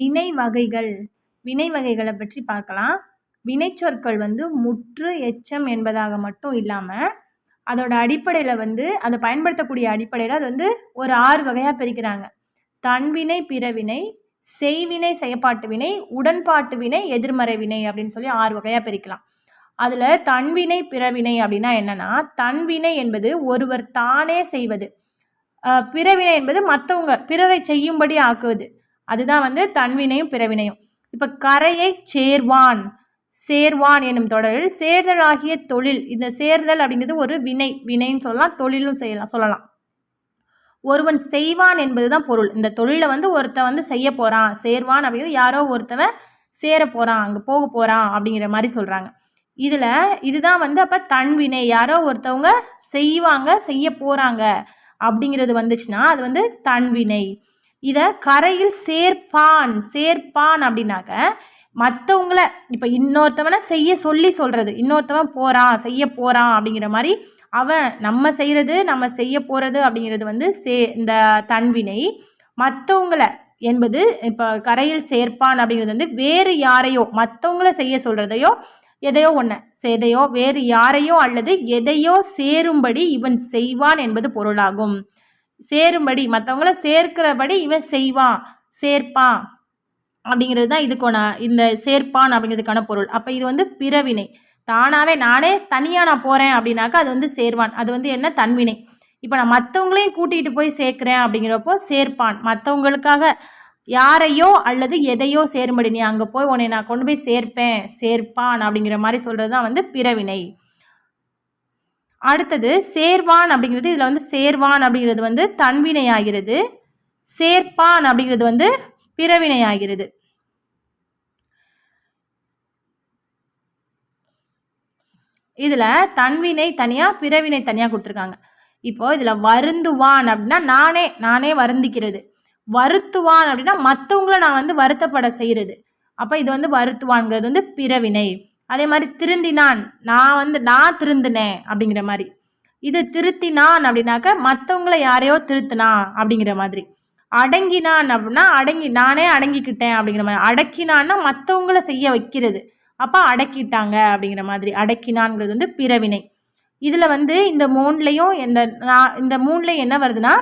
வினை வகைகள் வினை வகைகளை பற்றி பார்க்கலாம். வினைச்சொற்கள் வந்து முற்று எச்சம் என்பதாக மட்டும் இல்லாமல் அதோட அடிப்படையில் வந்து அதை பயன்படுத்தக்கூடிய அடிப்படையில் அது வந்து ஒரு ஆறு வகையாக பிரிக்கிறாங்க. தன்வினை பிறவினை செய்வினை செயப்பாட்டு வினை உடன்பாட்டு வினை எதிர்மறை வினை அப்படின்னு சொல்லி ஆறு வகையாக பிரிக்கலாம். அதில் தன்வினை பிறவினை அப்படின்னா என்னென்னா தன்வினை என்பது ஒருவர் தானே செய்வது. பிறவினை என்பது மற்றவங்க பிறரை செய்யும்படி ஆக்குவது. அதுதான் வந்து தன்வினையும் பிறவினையும். இப்போ கரையை சேர்வான். சேர்வான் எனும் தொடரில் சேர்தல் ஆகிய தொழில். இந்த சேர்தல் அப்படிங்கிறது ஒரு வினை. வினைன்னு சொல்லலாம் தொழிலும் செய்யலாம் சொல்லலாம். ஒருவன் செய்வான் என்பது தான் பொருள். இந்த தொழிலை வந்து ஒருத்தன் வந்து செய்ய போகிறான் சேர்வான் அப்படிங்கிறது யாரோ ஒருத்தவன் சேர போகிறான் அங்கே போக போகிறான் அப்படிங்கிற மாதிரி சொல்கிறாங்க இதில் இதுதான் வந்து அப்போ தன்வினை. யாரோ ஒருத்தவங்க செய்வாங்க செய்ய போகிறாங்க அப்படிங்கிறது வந்துச்சுன்னா அது வந்து தன்வினை. இதை கரையில் சேர்ப்பான் சேர்ப்பான் அப்படின்னாக்க மற்றவங்கள இப்போ இன்னொருத்தவனை செய்ய சொல்லி சொல்கிறது இன்னொருத்தவன் போகிறான் செய்ய போகிறான் அப்படிங்கிற மாதிரி அவன் நம்ம செய்கிறது நம்ம செய்ய போகிறது அப்படிங்கிறது வந்து சே இந்த தன்வினை. மற்றவங்கள என்பது இப்போ கரையில் சேர்ப்பான் அப்படிங்கிறது வந்து வேறு யாரையோ மற்றவங்கள செய்ய சொல்கிறதையோ எதையோ ஒன்று எதையோ வேறு யாரையோ அல்லது எதையோ சேரும்படி இவன் செய்வான் என்பது பொருளாகும். சேரும்படி மற்றவங்கள சேர்க்கிறபடி இவன் செய்வான். சேர்ப்பான் அப்படிங்கிறது தான் இதுக்கான இந்த சேர்ப்பான் அப்படிங்கிறதுக்கான பொருள். அப்போ இது வந்து பிறவினை. தானாகவே நானே தனியாக நான் போகிறேன் அப்படின்னாக்கா அது வந்து சேர்வான். அது வந்து என்ன? தன்வினை. இப்போ நான் மற்றவங்களையும் கூட்டிகிட்டு போய் சேர்க்குறேன் அப்படிங்கிறப்போ சேர்ப்பான். மற்றவங்களுக்காக யாரையோ அல்லது எதையோ சேரும்படி நீ அங்கே போய் உன்னை நான் கொண்டு போய் சேர்ப்பேன். சேர்ப்பான் அப்படிங்கிற மாதிரி சொல்கிறது தான் வந்து பிறவினை. அடுத்தது சேர்வான் அப்படிங்கிறது இதில் வந்து சேர்வான் அப்படிங்கிறது வந்து தன்வினை ஆகிறது சேர்ப்பான் அப்படிங்கிறது வந்து பிறவினை ஆகிறது இதில் தன்வினை தனியாக பிறவினை தனியாக கொடுத்துருக்காங்க. இப்போது இதில் வருந்துவான் அப்படின்னா நானே நானே வருந்திக்கிறது. வருத்துவான் அப்படின்னா மற்றவங்கள நான் வந்து வருத்தப்பட செய்கிறது அப்போ இது வந்து வருத்துவான்ங்கிறது வந்து பிறவினை. அதே மாதிரி திருந்தினான். நான் வந்து நான் திருந்தினேன் அப்படிங்கிற மாதிரி. இது திருத்தினான் அப்படின்னாக்க மற்றவங்கள யாரையோ திருத்தினா அப்படிங்கிற மாதிரி. அடங்கினான் அப்படின்னா அடங்கி நானே அடங்கிக்கிட்டேன் அப்படிங்கிற மாதிரி. அடக்கினான்னா மற்றவங்கள செய்ய வைக்கிறது. அப்போ அடக்கிட்டாங்க அப்படிங்கிற மாதிரி. அடக்கினான்ங்கிறது வந்து பிறவினை. இதில் வந்து இந்த மூணுலேயும் இந்த நான் இந்த மூணுலேயும் என்ன வருதுன்னா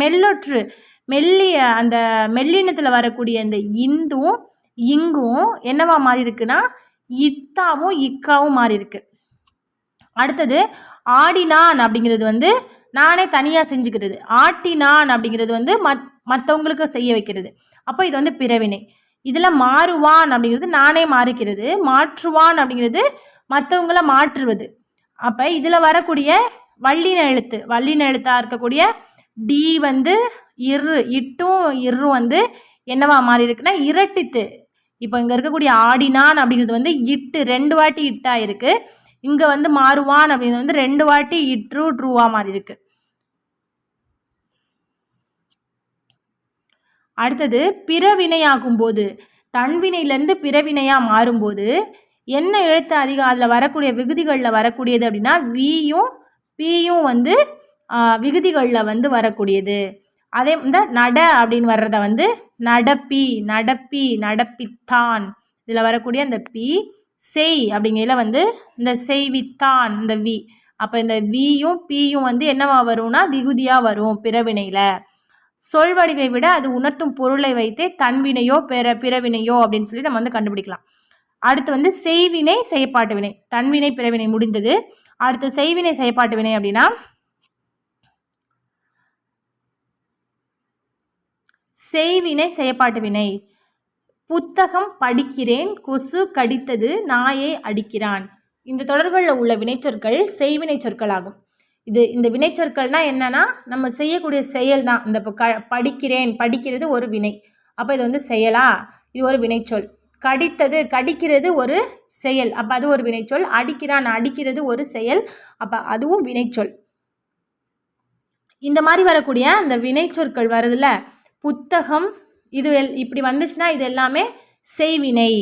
மெல்லொற்று மெல்லிய அந்த மெல்லினத்தில் வரக்கூடிய இந்த இந்தும் இங்கும் என்னவா மாதிரி இருக்குன்னா இத்தாவும் இக்காவும் மாறி இருக்கு அடுத்தது ஆடினான் அப்படிங்கிறது வந்து நானே தனியாக செஞ்சுக்கிறது. ஆட்டினான் அப்படிங்கிறது வந்து மத் மற்றவங்களுக்கு செய்ய வைக்கிறது. அப்போ இது வந்து பிறவினை. இதில் மாறுவான் அப்படிங்கிறது நானே மாறிக்கிறது. மாற்றுவான் அப்படிங்கிறது மற்றவங்கள மாற்றுவது. அப்போ இதில் வரக்கூடிய வள்ளின எழுத்து வள்ளின எழுத்தாக இருக்கக்கூடிய டி வந்து இரு இட்டும் இரும் வந்து என்னவா மாறி இருக்குன்னா இரட்டித்து. இப்போ இங்கே இருக்கக்கூடிய ஆடினான் அப்படிங்கிறது வந்து இட்டு ரெண்டு வாட்டி இட்டாக இருக்குது இங்கே வந்து மாறுவான் அப்படிங்கிறது வந்து ரெண்டு வாட்டி இட்ரு ட்ரூவாக மாறி இருக்குது அடுத்தது பிறவினையாகும் போது தன்வினையிலேருந்து பிறவினையாக மாறும்போது என்ன எழுத்து அதிகம் அதில் வரக்கூடிய விகுதிகளில் வரக்கூடியது அப்படின்னா வியும் பியும் வந்து விகுதிகளில் வந்து வரக்கூடியது. அதே இந்த நட அப்படின்னு வர்றத வந்து நடப்பி நடப்பி நடப்பித்தான். இதில் வரக்கூடிய அந்த பி செய் அப்படிங்கையில் வந்து இந்த செய்வித்தான் இந்த வி. அப்போ இந்த வியும் பியும் வந்து என்னவா வரும்னா விகுதியாக வரும் பிறவினையில். சொல்வடிவை விட அது உணர்த்தும் பொருளை வைத்தே தன்வினையோ பிற பிறவினையோ அப்படின்னு சொல்லி நம்ம வந்து கண்டுபிடிக்கலாம். அடுத்து வந்து செய்வினை செயற்பாட்டு வினை. தன்வினை பிறவினை முடிந்தது. அடுத்து செய்வினை செயற்பாட்டு வினை அப்படின்னா செய்வினை செயற்பாட்டு வினை. புத்தகம் படிக்கிறேன் கொசு கடித்தது நாயை அடிக்கிறான். இந்த தொடர்களில் உள்ள வினைச்சொற்கள் செய்வினை சொற்களாகும். இது இந்த வினைச்சொற்கள்னால் என்னென்னா நம்ம செய்யக்கூடிய செயல் தான் இந்த இப்போ க படிக்கிறேன் படிக்கிறது ஒரு வினை. அப்போ இது வந்து செயலா? இது ஒரு வினைச்சொல். கடித்தது கடிக்கிறது ஒரு செயல். அப்போ அது ஒரு வினைச்சொல். அடிக்கிறான் அடிக்கிறது ஒரு செயல். அப்போ அதுவும் வினைச்சொல். இந்த மாதிரி வரக்கூடிய அந்த வினைச்சொற்கள் வருதுல்ல புத்தகம் இது எல் இப்படி வந்துச்சுன்னா இது எல்லாமே செய்வினை.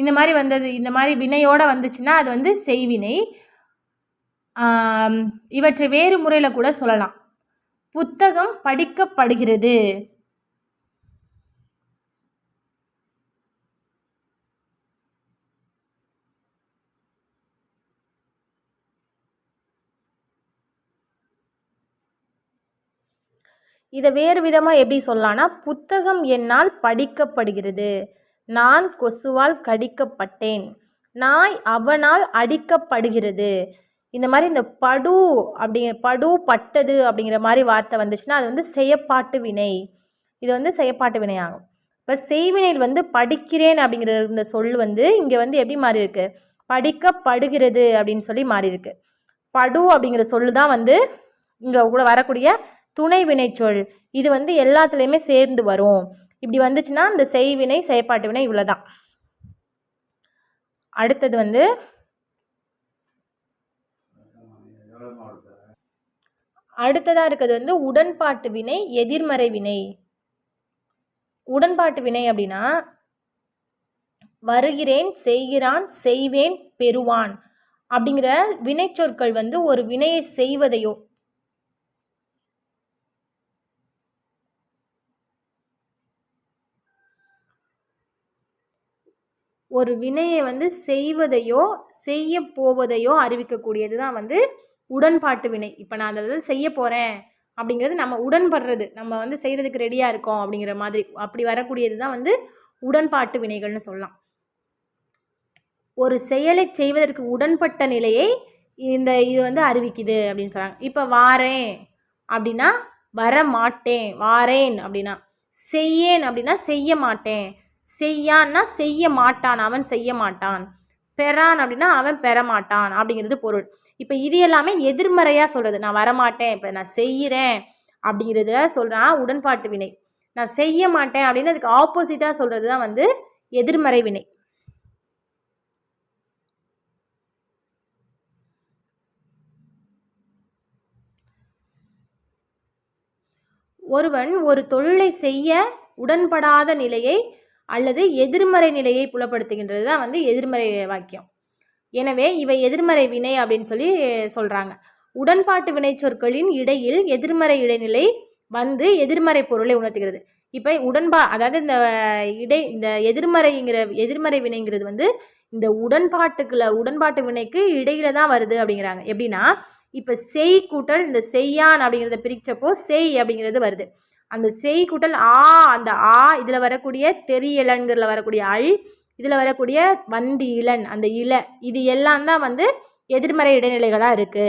இந்த மாதிரி வந்தது இந்த மாதிரி வினையோடு வந்துச்சுன்னா அது வந்து செய்வினை. இவற்றை வேறு முறையில் கூட சொல்லலாம். புத்தகம் படிக்கப்படுகிறது. இதை வேறு விதமாக எப்படி சொல்லலாம்னா புத்தகம் என்னால் படிக்கப்படுகிறது. நான் கொசுவால் கடிக்கப்பட்டேன். நாய் அவனால் அடிக்கப்படுகிறது. இந்த மாதிரி இந்த படு அப்படிங்கிற படு பட்டது அப்படிங்கிற மாதிரி வார்த்தை வந்துச்சுன்னா அது வந்து செயப்பாட்டு வினை. இது வந்து செயப்பாட்டு வினை ஆகும் இப்போ செய்வினையில் வந்து படிக்கிறேன் அப்படிங்கிற இந்த சொல் வந்து இங்கே வந்து எப்படி மாறி இருக்கு படிக்கப்படுகிறது அப்படின்னு சொல்லி மாறி இருக்கு படு அப்படிங்கிற சொல்லு தான் வந்து இங்கே கூட வரக்கூடிய துணை வினைச்சொல் இது வந்து எல்லாத்துலேயுமே சேர்ந்து வரும். இப்படி வந்துச்சுன்னா இந்த செய்வினை செயற்பாட்டு வினை இவ்வளோதான் அடுத்தது வந்து அடுத்ததாக இருக்கிறது வந்து உடன்பாட்டு வினை எதிர்மறை வினை. உடன்பாட்டு வினை அப்படின்னா வருகிறேன் செய்கிறான் செய்வேன் பெறுவான். அப்படிங்கிற வினைச்சொற்கள் வந்து ஒரு வினையை செய்வதையோ ஒரு வினையை வந்து செய்வதையோ செய்ய போவதையோ அறிவிக்கக்கூடியது தான் வந்து உடன்பாட்டு வினை. இப்போ நான் அதை செய்ய போகிறேன் அப்படிங்கிறது நம்ம உடன்படுறது. நம்ம வந்து செய்கிறதுக்கு ரெடியாக இருக்கோம் அப்படிங்கிற மாதிரி. அப்படி வரக்கூடியது தான் வந்து உடன்பாட்டு வினைகள்னு சொல்லலாம். ஒரு செயலை செய்வதற்கு உடன்பட்ட நிலையை இந்த இது வந்து அறிவிக்குது அப்படின்னு சொல்கிறாங்க இப்போ வாரேன் அப்படின்னா வர மாட்டேன் வாரேன் அப்படின்னா செய்யேன் அப்படின்னா செய்ய மாட்டேன் செய்யான்னா செய்ய மாட்டான் அவன் செய்ய மாட்டான். பெறான் அப்படின்னா அவன் பெற மாட்டான் அப்படிங்கிறது பொருள். இப்போ இது எல்லாமே எதிர்மறையாக சொல்கிறது நான் வரமாட்டேன் இப்போ நான் செய்கிறேன் அப்படிங்கிறத சொல்கிறான் உடன்பாட்டு வினை. நான் செய்ய மாட்டேன் அப்படின்னு அதுக்கு ஆப்போசிட்டாக சொல்கிறது தான் வந்து எதிர்மறை வினை. ஒருவன் ஒரு தொழிலை செய்ய உடன்படாத நிலையை அல்லது எதிர்மறை நிலையை புலப்படுத்துகின்றது தான் வந்து எதிர்மறை வாக்கியம். எனவே இவை எதிர்மறை வினை அப்படின்னு சொல்லி சொல்கிறாங்க உடன்பாட்டு வினைச்சொற்களின் இடையில் எதிர்மறை இடைநிலை வந்து எதிர்மறை பொருளை உணர்த்துகிறது. இப்போ உடன்பா அதாவது இந்த இடை இந்த எதிர்மறைங்கிற எதிர்மறை வினைங்கிறது வந்து இந்த உடன்பாட்டுக்குள்ள உடன்பாட்டு வினைக்கு இடையில தான் வருது அப்படிங்கிறாங்க. எப்படின்னா இப்போ செய் கூட்டல் இந்த செய்யான் அப்படிங்கிறத பிரித்தப்போ செய் அப்படிங்கிறது வருது. அந்த செய் கூட்டல் ஆ அந்த ஆ இதில் வரக்கூடிய தெரியலன்கிறதுல வரக்கூடிய அல் இதில் வரக்கூடிய வந்தி இளன் அந்த இல இது எல்லாம் தான் வந்து எதிர்மறை இடைநிலைகளாக இருக்குது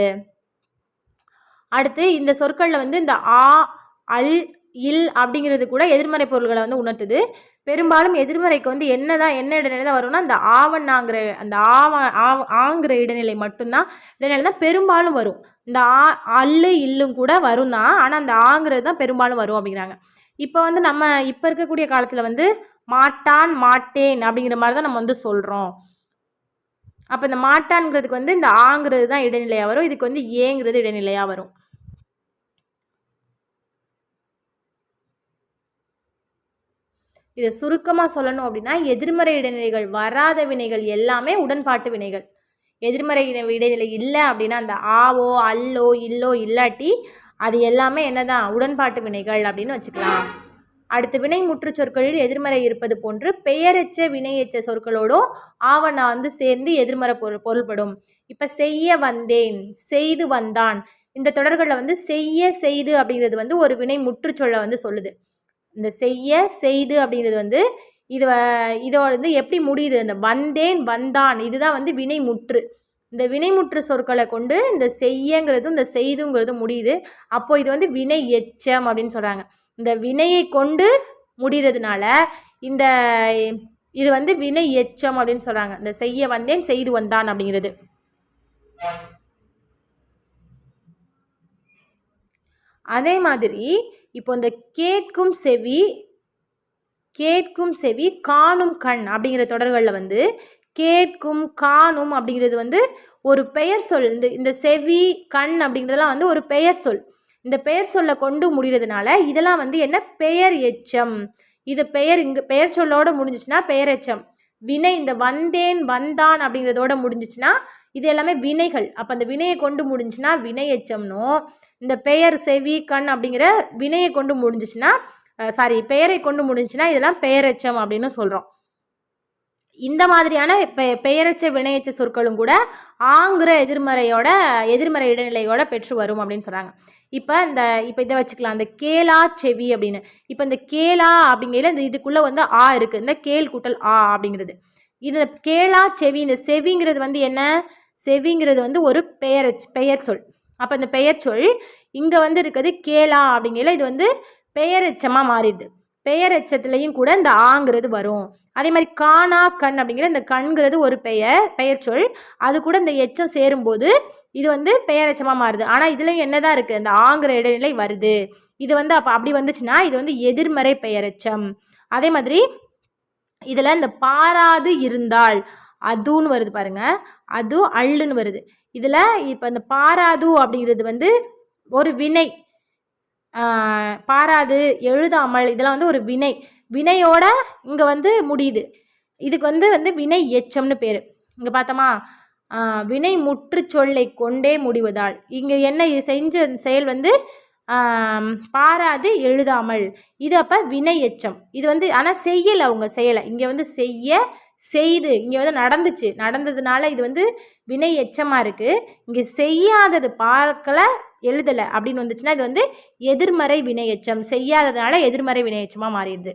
அடுத்து இந்த சொற்களில் வந்து இந்த ஆ அல் இல் அப்படிங்கிறது கூட எதிர்மறை பொருள்களை வந்து உணர்த்துது. பெரும்பாலும் எதிர்மறைக்கு வந்து என்ன தான் என்ன இடைநிலை தான் வரும்னா அந்த ஆவண்ணாங்கிற அந்த ஆவ ஆவ ஆங்கிற இடைநிலை மட்டும்தான் இடைநிலை தான் பெரும்பாலும் வரும். இந்த ஆ அல்லு இல்லும் கூட வரும் தான் ஆனால் அந்த ஆங்கிறது தான் பெரும்பாலும் வரும் அப்படிங்கிறாங்க. இப்போ வந்து நம்ம இப்போ இருக்கக்கூடிய காலத்தில் வந்து மாட்டான் மாட்டேன் அப்படிங்கிற மாதிரி தான் நம்ம வந்து சொல்கிறோம் அப்போ இந்த மாட்டான்கிறதுக்கு வந்து இந்த ஆங்கிறது தான் இடைநிலையாக வரும். இதுக்கு வந்து ஏங்கிறது இடைநிலையாக வரும். இதை சுருக்கமாக சொல்லணும் அப்படின்னா எதிர்மறை இடைநிலைகள் வராத வினைகள் எல்லாமே உடன்பாட்டு வினைகள். எதிர்மறை இடைநிலை இல்லை அப்படின்னா அந்த ஆவோ அல்லோ இல்லோ இல்லாட்டி அது எல்லாமே என்னதான்? உடன்பாட்டு வினைகள் அப்படின்னு வச்சுக்கலாம். அடுத்து வினை முற்று சொற்களில் எதிர்மறை இருப்பது போன்று பெயரெச்ச வினையெச்ச சொற்களோடும் ஆவணா வந்து சேர்ந்து எதிர்மறை பொருள் பொருள்படும். இப்போ செய்ய வந்தேன் செய்து வந்தான். இந்த தொடர்களில் வந்து செய்ய செய்து அப்படிங்கிறது வந்து ஒரு வினை முற்றுச்சொல்லை வந்து சொல்லுது. இந்த செய்ய செய்து அப்படிங்கிறது வந்து இது இதோட வந்து எப்படி முடியுது? இந்த வந்தேன் வந்தான். இதுதான் வந்து வினைமுற்று. இந்த வினைமுற்று சொற்களை கொண்டு இந்த செய்யங்கிறதும் இந்த செய்துங்கிறதும் முடியுது. அப்போது இது வந்து வினை எச்சம் அப்படின்னு சொல்கிறாங்க இந்த வினையை கொண்டு முடிகிறதுனால இந்த இது வந்து வினை எச்சம் அப்படின்னு சொல்கிறாங்க இந்த செய்ய வந்தேன் செய்து வந்தான் அப்படிங்கிறது. அதே மாதிரி இப்போ இந்த கேட்கும் செவி கேட்கும் செவி காணும் கண் அப்படிங்கிற தொடர்களில் வந்து கேட்கும் காணும் அப்படிங்கிறது வந்து ஒரு பெயர் சொல். இந்த இந்த செவி கண் அப்படிங்கிறதெல்லாம் வந்து ஒரு பெயர் சொல். இந்த பெயர் சொல்ல கொண்டு முடிகிறதுனால இதெல்லாம் வந்து என்ன? பெயர் எச்சம். இது பெயர் இங்கே பெயர் சொல்லோடு முடிஞ்சிச்சுன்னா பெயர் எச்சம். வினை இந்த வந்தேன் வந்தான் அப்படிங்கிறதோட முடிஞ்சிச்சுன்னா இது எல்லாமே வினைகள். அப்போ அந்த வினையை கொண்டு முடிஞ்சுன்னா வினை எச்சம்னும் இந்த பெயர் செவி கண் அப்படிங்கிற வினையை கொண்டு முடிஞ்சிச்சுன்னா சாரி பெயரை கொண்டு முடிஞ்சுன்னா இதெல்லாம் பெயரெச்சம் அப்படின்னு சொல்கிறோம் இந்த மாதிரியான பெ பெயரச்ச வினையச்ச சொற்களும் கூட ஆங்கிற எதிர்மறையோட எதிர்மறை இடைநிலையோட பெற்று வரும் அப்படின்னு சொல்கிறாங்க இப்போ இந்த இப்போ இதை வச்சுக்கலாம். அந்த கேளா செவி அப்படின்னு. இப்போ இந்த கேளா அப்படிங்கையில் இந்த இதுக்குள்ளே வந்து ஆ இருக்குது இந்த கேள் கூட்டல் ஆ அப்படிங்கிறது. இது கேளா செவி இந்த செவிங்கிறது வந்து என்ன? செவிங்கிறது வந்து ஒரு பெயர் பெயர் சொல். அப்போ இந்த பெயர் சொல் இங்கே வந்து இருக்கிறது கேளா அப்படிங்கையில் இது வந்து பெயரெச்சமாக மாறிடுது. பெயரெச்சத்துலேயும் கூட இந்த ஆங்கிறது வரும். அதே மாதிரி காணா கண் அப்படிங்கிற இந்த கண்கிறது ஒரு பெயர் பெயர் சொல். அது கூட இந்த எச்சம் சேரும்போது இது வந்து பெயரெச்சமாக மாறுது. ஆனால் இதுலேயும் என்ன தான் இருக்குது இந்த ஆங்கிற இடைநிலை வருது. இது வந்து அப்போ அப்படி வந்துச்சுன்னா இது வந்து எதிர்மறை பெயரெச்சம். அதே மாதிரி இதில் இந்த பாராது இருந்தால் அதுன்னு வருது பாருங்க. அது அள்ளுன்னு வருது. இதில் இப்போ இந்த பாராது அப்படிங்கிறது வந்து ஒரு வினை. பாராது எழுதாமல் இதெல்லாம் வந்து ஒரு வினை. வினையோட இங்கே வந்து முடியுது. இதுக்கு வந்து வந்து வினை எச்சம்னு பேர். இங்கே பார்த்தோமா? வினை முற்று சொல்லை கொண்டே முடிவதால். இங்கே என்ன இது செஞ்ச செயல் வந்து பாராது எழுதாமல். இது அப்போ வினை எச்சம். இது வந்து ஆனால் செய்யலை அவங்க செய்யலை. இங்கே வந்து செய்ய செய்து இங்கே வந்து நடந்துச்சு. நடந்ததுனால இது வந்து வினை எச்சமாக இருக்குது இங்கே செய்யாதது பார்க்கல எழுதலை அப்படின்னு வந்துச்சுன்னா இது வந்து எதிர்மறை வினை எச்சம். செய்யாததுனால எதிர்மறை வினை எச்சமாக மாறிடுது.